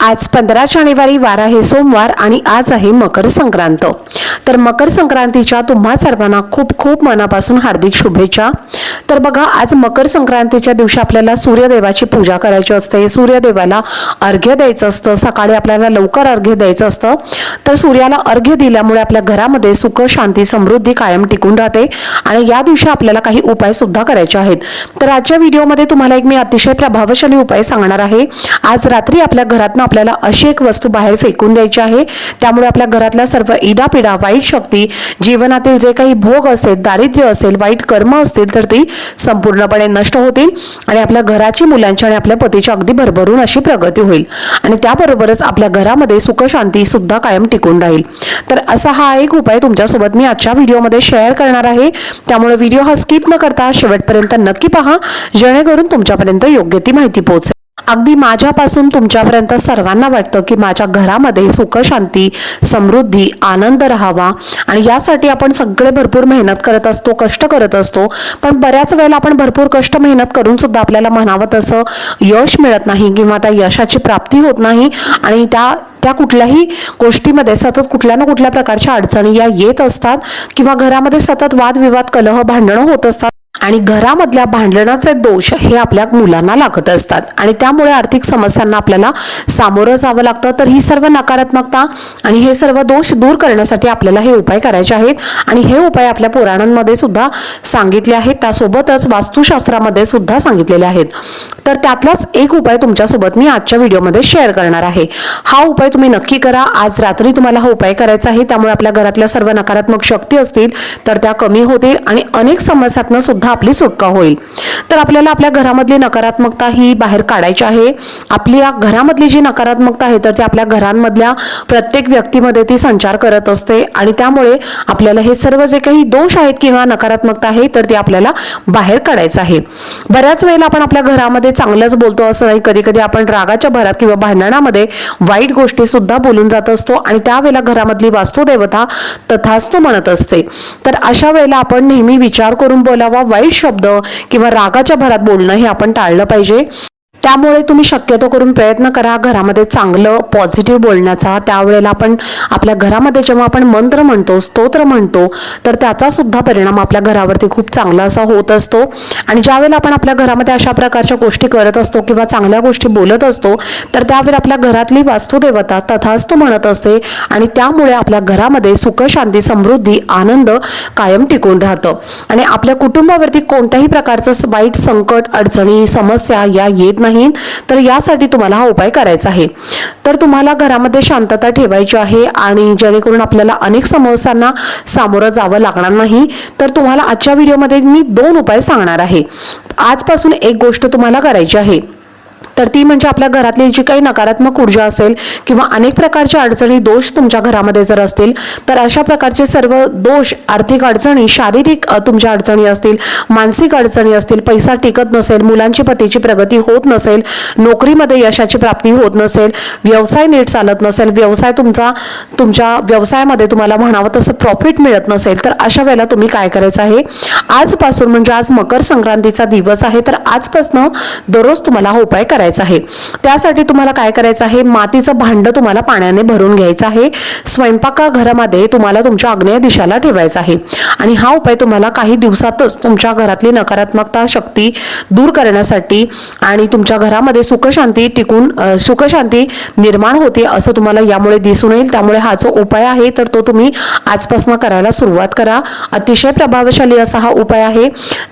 आज पंधरा जानेवारी वार आहे सोमवार आणि आज आहे मकर संक्रांत. तर मकर संक्रांतीच्या तुम्हा सर्वांना खूप खूप मनापासून हार्दिक शुभेच्छा. तर बघा आज मकर संक्रांतीच्या दिवशी आपल्याला सूर्यदेवाची पूजा करायची असते. सूर्यदेवाला अर्घ्य द्यायचं असतं. सकाळी आपल्याला लवकर अर्घ्य द्यायचं असतं. तर सूर्याला अर्घ्य दिल्यामुळे आपल्या घरामध्ये सुख शांती समृद्धी कायम टिकून राहते आणि या दिवशी आपल्याला काही उपाय सुद्धा करायचे आहेत. तर आजच्या व्हिडिओमध्ये तुम्हाला एक मी अतिशय प्रभावशाली उपाय सांगणार आहे. आज रात्री आपल्या घरातनं आपल्याला अशी एक वस्तू बाहेर फेकून द्यायची आहे. त्यामुळे आपल्या घरातल्या सर्व इडापिडा वाईट शक्ती जीवनातील जे काही भोग असेल दारिद्र्य असेल वाईट कर्म असतील तर ती संपूर्णपणे नष्ट होतील आणि आपल्या घराची मुलांची आणि आपल्या पतीची अगदी भरभरून अशी प्रगती होईल. आणि त्याबरोबरच आपल्या घरामध्ये सुखशांती सुद्धा कायम टिकून राहील. तर असा हा एक उपाय तुमच्यासोबत मी आजच्या व्हिडिओमध्ये शेअर करणार आहे. त्यामुळे व्हिडिओ हा स्किप न करता शेवटपर्यंत नक्की पहा. जेणेकरून तुमच्यापर्यंत योग्य ती माहिती पोहोचेल. अगदी माझ्यापासून तुमच्यापर्यंत सर्वांना वाटतं की माझ्या घरामध्ये सुखशांती समृद्धी आनंद राहावा. आणि यासाठी आपण सगळे भरपूर मेहनत करत असतो कष्ट करत असतो. पण बऱ्याच वेळेला आपण भरपूर कष्ट मेहनत करून सुद्धा आपल्याला म्हणावं तसं यश मिळत नाही किंवा त्या यशाची प्राप्ती होत नाही. आणि त्या त्या कुठल्याही गोष्टीमध्ये सतत कुठल्या ना कुठल्या प्रकारच्या अडचणी या येत असतात किंवा घरामध्ये सतत वादविवाद कलह भांडणं होत असतात. आणि घरामधल्या भांडणाचे दोष हे आपल्या मुलांना लागत असतात. आणि त्यामुळे आर्थिक समस्यांना आपल्याला सामोरं जावं लागतं. तर ही सर्व नकारात्मकता आणि हे सर्व दोष दूर करण्यासाठी आपल्याला हे उपाय करायचे आहेत. आणि हे उपाय आपल्या पुराणांमध्ये सुद्धा सांगितले आहेत. त्यासोबतच वास्तुशास्त्रामध्ये सुद्धा सांगितलेले आहेत. तर त्यातलाच एक उपाय तुमच्यासोबत मी आजच्या व्हिडिओमध्ये शेअर करणार आहे. हा उपाय तुम्ही नक्की करा. आज रात्री तुम्हाला हा उपाय करायचा आहे. त्यामुळे आपल्या घरातल्या सर्व नकारात्मक शक्ती असतील तर त्या कमी होतील आणि अनेक समस्यातनं सुद्धा आपली सुटका होईल. तर आपल्याला आपल्या घरामधली नकारात्मकता ही बाहेर काढायची आहे. आपली घरामधली जी नकारात्मकता आहे तर ती आपल्या घरांमधल्या प्रत्येक व्यक्तीमध्ये ती संचार करत असते. आणि त्यामुळे आपल्याला हे सर्व जे काही दोष आहेत किंवा नकारात्मकता आहे तर ती आपल्याला बाहेर काढायचं आहे. बऱ्याच वेळेला आपण आपल्या घरामध्ये चांगलंच बोलतो असं नाही. कधी कधी आपण रागाच्या भरात किंवा भांडणामध्ये वाईट गोष्टी सुद्धा बोलून जात असतो आणि त्यावेळेला घरामधली वास्तुदेवता तथास्तु म्हणत असते. तर अशा वेळेला आपण नेहमी विचार करून बोलावा. वाईट शब्द किंवा रागाच्या भरात बोलणं हे आपण टाळलं पाहिजे. त्यामुळे तुम्ही शक्यतो करून प्रयत्न करा घरामध्ये चांगलं पॉझिटिव्ह बोलण्याचा. त्यावेळेला आपण आपल्या घरामध्ये जेव्हा आपण मंत्र म्हणतो स्तोत्र म्हणतो तर त्याचा सुद्धा परिणाम आपल्या घरावरती खूप चांगला असा होत असतो. आणि ज्यावेळेला आपण आपल्या घरामध्ये अशा प्रकारच्या गोष्टी करत असतो किंवा चांगल्या गोष्टी बोलत असतो तर त्यावेळेला आपल्या घरातली वास्तुदेवता तथास्तु म्हणत असते आणि त्यामुळे आपल्या घरामध्ये सुख शांती समृद्धी आनंद कायम टिकून राहतं. आणि आपल्या कुटुंबावरती कोणत्याही प्रकारचं वाईट संकट अडचणी समस्या या येत नाही नाही तर यासाठी तुम्हाला हा उपाय करायचा आहे. तर तुम्हाला घरामध्ये शांतता ठेवायची आहे आणि जेणेकरून आपल्याला अनेक समस्यांना सामोरं जावं लागणार नाही. तर तुम्हाला आजच्या व्हिडिओमध्ये मी दोन उपाय सांगणार आहे. आजपासून एक गोष्ट तुम्हाला करायची आहे. तर ती म्हणजे आपल्या घरातली जी काही नकारात्मक ऊर्जा असेल किंवा अनेक प्रकारच्या अडचणी दोष तुमच्या घरामध्ये जर असतील तर अशा प्रकारचे सर्व दोष आर्थिक अडचणी शारीरिक तुमच्या अडचणी असतील मानसिक अडचणी असतील पैसा टिकत नसेल मुलांची पतीची प्रगती होत नसेल नोकरीमध्ये यशाची प्राप्ती होत नसेल व्यवसाय नीट चालत नसेल व्यवसाय तुमचा तुमच्या व्यवसायामध्ये तुम्हाला म्हणावं तसं प्रॉफिट मिळत नसेल तर अशा वेळेला तुम्ही काय करायचं आहे? आजपासून म्हणजे आज मकर संक्रांतीचा दिवस आहे तर आजपासून दररोज तुम्हाला हा उपाय करायचा आहे. त्यासाठी तुम्हाला काय करायचं आहे? मातीचं भांड तुम्हाला पाण्याने भरून घ्यायचं आहे. स्वयंपाकघरामध्ये तुम्हाला तुमच्या आग्नेय दिशाला ठेवायचं आहे. आणि हा उपाय तुम्हाला काही दिवसातच तुमच्या घरातली नकारात्मकता शक्ती दूर करण्यासाठी आणि तुमच्या घरामध्ये सुखशांती टिकून सुखशांती निर्माण होते असं तुम्हाला यामुळे दिसून येईल. त्यामुळे हा जो उपाय आहे तर तो तुम्ही आजपासून करायला सुरुवात करा. अतिशय प्रभावशाली असा हा उपाय आहे.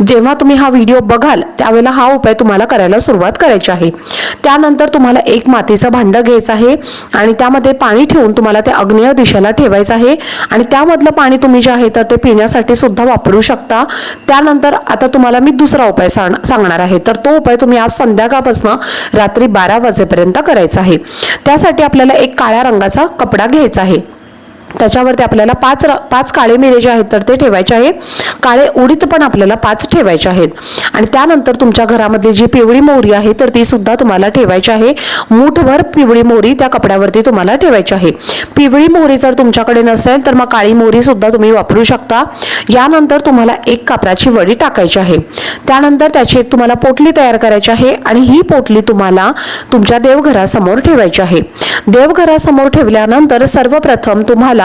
जेव्हा तुम्ही हा व्हिडिओ बघाल त्यावेळेला हा उपाय तुम्हाला करायला सुरुवात करायची आहे. त्यानंतर तुम्हाला एक मातीचं भांडं घ्यायचं आहे आणि त्यामध्ये पाणी ठेवून तुम्हाला ते अग्नेय दिशेला ठेवायचं आहे. आणि त्यामधलं पाणी तुम्ही जे आहे तर ते पिण्यासाठी सुद्धा वापरू शकता. त्यानंतर आता तुम्हाला मी दुसरा उपाय सांग- सांगणार आहे. तर तो उपाय तुम्ही आज संध्याकाळपासून रात्री बारा वाजेपर्यंत करायचा आहे. त्यासाठी आपल्याला एक काळ्या रंगाचा कपडा घ्यायचा आहे. त्याच्यावरती आपल्याला पाच पाच काळे मिरे जे आहेत तर ते ठेवायचे आहेत. काळे उडीत पण आपल्याला पाच ठेवायचे आहेत. आणि त्यानंतर तुमच्या घरामध्ये जी पिवळी मोहरी आहे तर ती सुद्धा तुम्हाला ठेवायची आहे. मूठभर पिवळी मोहरी त्या कपड्यावरती तुम्हाला ठेवायची आहे. पिवळी मोहरी जर तुमच्याकडे नसेल तर मग काळी मोहरी सुद्धा तुम्ही वापरू शकता. यानंतर तुम्हाला एक कापडाची वडी टाकायची आहे. त्यानंतर त्याची एक तुम्हाला पोटली तयार करायची आहे आणि ही पोटली तुम्हाला तुमच्या देवघरासमोर ठेवायची आहे. देवघरासमोर ठेवल्यानंतर सर्वप्रथम तुम्हाला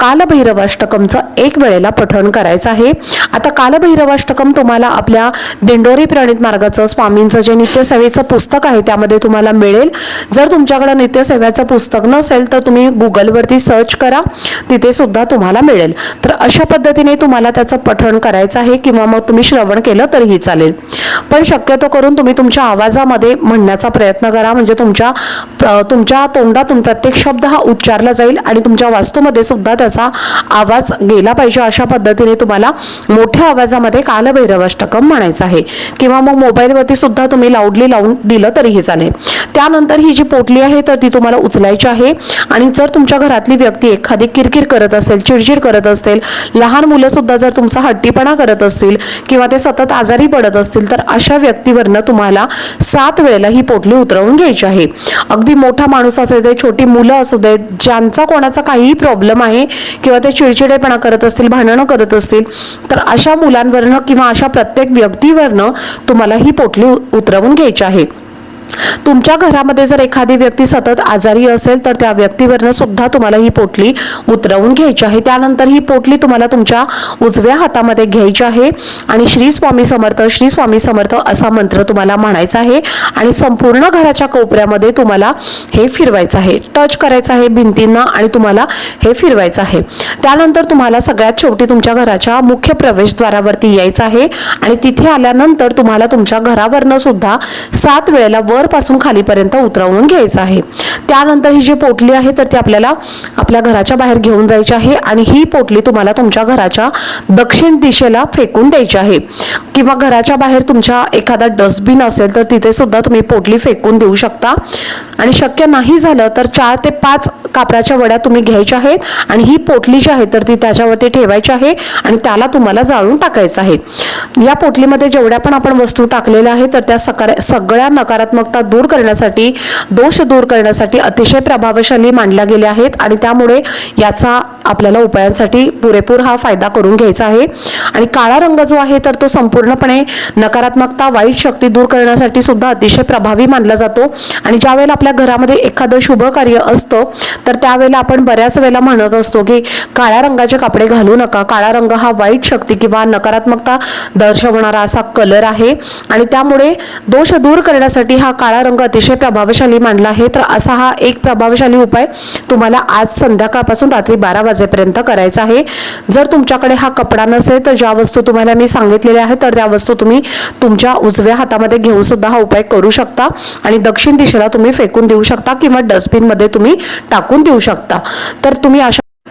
कालभैरवाष्टकमचं एक वेळेला पठण करायचं आहे. आता कालभैरवाष्टकम तुम्हाला आपल्या दिंडोरी प्रणित मार्गाचं स्वामींचं जे नित्यसेवेचं पुस्तक आहे त्यामध्ये तुम्हाला मिळेल. जर तुमच्याकडे नित्यसेवेचं पुस्तक नसेल तर तुम्ही गुगलवरती सर्च करा. तिथे सुद्धा तुम्हाला मिळेल. तर अशा पद्धतीने तुम्हाला त्याचं पठण करायचं आहे किंवा मग तुम्ही श्रवण केलं तरीही चालेल. पण शक्यतो करून तुम्ही तुमच्या आवाजामध्ये म्हणण्याचा प्रयत्न करा. म्हणजे तुमच्या तुमच्या तोंडातून प्रत्येक शब्द हा उच्चारला जाईल आणि तुमच्या वास्तूमध्ये सुद्धा त्याचा आवाज गेला पाहिजे अशा पद्धतीने तुम्हाला मोठ्या आवाजामध्ये कालभैरवाष्टकम म्हणायचं आहे. किंवा मग मोबाईलवरती सुद्धा तुम्ही लाऊडली लावून दिलं तरीही चालेल. त्यानंतर ही जी पोटली आहे तर ती तुम्हाला उचलायची आहे. आणि जर तुमच्या घरातली व्यक्ती एखादी किरकिर करत असेल चिडचिड करत असेल लहान मुलं सुद्धा जर तुमचा हट्टीपणा करत असतील किंवा ते सतत आजारी पडत असतील तर अशा व्यक्तीवरनं तुम्हाला सात वेळेला ही पोटली उतरवून घ्यायची आहे. अगदी मोठा माणूस असू दे छोटी मुलं असू दे ज्यांचा कोणाचा काहीही प्रॉब्लेम आहे किंवा ते चिडचिडेपणा करत असतील भांडणं करत असतील तर अशा मुलांवरनं किंवा अशा प्रत्येक व्यक्तीवरनं तुम्हाला ही पोटली उतरवून घ्यायची आहे. तुमच्या घरामध्ये जर एखादी व्यक्ती सतत आजारी असेल तर त्या व्यक्तीवरनं सुद्धा तुम्हाला ही पोटली उतरवून घ्यायची आहे. त्यानंतर ही पोटली तुम्हाला तुमच्या उजव्या हातामध्ये घ्यायची आहे आणि श्री स्वामी समर्थ श्री स्वामी समर्थ असा मंत्र तुम्हाला म्हणायचा आहे आणि संपूर्ण घराच्या कोपऱ्यामध्ये तुम्हाला हे फिरवायचं आहे. टच करायचं आहे भिंतींना आणि तुम्हाला हे फिरवायचं आहे. त्यानंतर तुम्हाला सगळ्यात शेवटी तुमच्या घराच्या मुख्य प्रवेशद्वारावरती यायचं आहे आणि तिथे आल्यानंतर तुम्हाला तुमच्या घरावरनं सुद्धा सात वेळेला वरपासून खालीपर्यंत उतरवून घ्यायचं आहे. त्यानंतर ही जी पोटली आहे तर ती आपल्याला आपल्या घराच्या बाहेर घेऊन जायची आहे आणि ही पोटली तुम्हाला तुमच्या घराच्या दक्षिण दिशेला फेकून द्यायची आहे. किंवा घराच्या बाहेर तुमच्या एखादा डस्टबिन असेल तर तिथे सुद्धा तुम्ही पोटली फेकून देऊ शकता. आणि शक्य नाही झालं तर चार ते पाच कापराच्या वड्या तुम्ही घ्यायच्या आहेत आणि ही पोटली जी आहे तर ती त्याच्यावरती ठेवायची आहे आणि त्याला तुम्हाला जाळून टाकायचं आहे. या पोटलीमध्ये जेवढ्या पण आपण वस्तू टाकलेल्या आहेत तर त्या सकार सगळ्या नकारात्मक नकारात्मकता दूर करण्यासाठी दोष दूर करण्यासाठी अतिशय प्रभावशाली मानल्या गेल्या आहेत आणि त्यामुळे याचा आपल्याला उपायांसाठी पुरेपूर हा फायदा करून घ्यायचा आहे. आणि काळा रंग जो आहे तर तो संपूर्णपणे नकारात्मकता वाईट शक्ती दूर करण्यासाठी सुद्धा अतिशय प्रभावी मानला जातो. आणि ज्यावेळेला आपल्या घरामध्ये एखादं शुभ कार्य असतं तर त्यावेळेला आपण बऱ्याच वेळेला म्हणत असतो की काळ्या रंगाचे कपडे घालू नका. काळा रंग हा वाईट शक्ती किंवा नकारात्मकता दर्शवणारा असा कलर आहे. आणि त्यामुळे दोष दूर करण्यासाठी हा काळा रंग अतिशय प्रभावशाली मानला आहे तर असा हा एक प्रभावशाली उपाय तुम्हाला आज संध्याकाळपासून रात्री बारा वाजेपर्यंत करायचा आहे. जर तुमच्याकडे हा कपडा नसेल तर ज्या वस्तू तुम्हाला मी सांगितलेल्या आहेत तर त्या वस्तू तुम्ही तुमच्या उजव्या हातामध्ये घेऊन सुद्धा हा उपाय करू शकता आणि दक्षिण दिशेला तुम्ही फेकून देऊ शकता किंवा डस्टबिनमध्ये तुम्ही टाकून देऊ शकता. तर तुम्ही अशा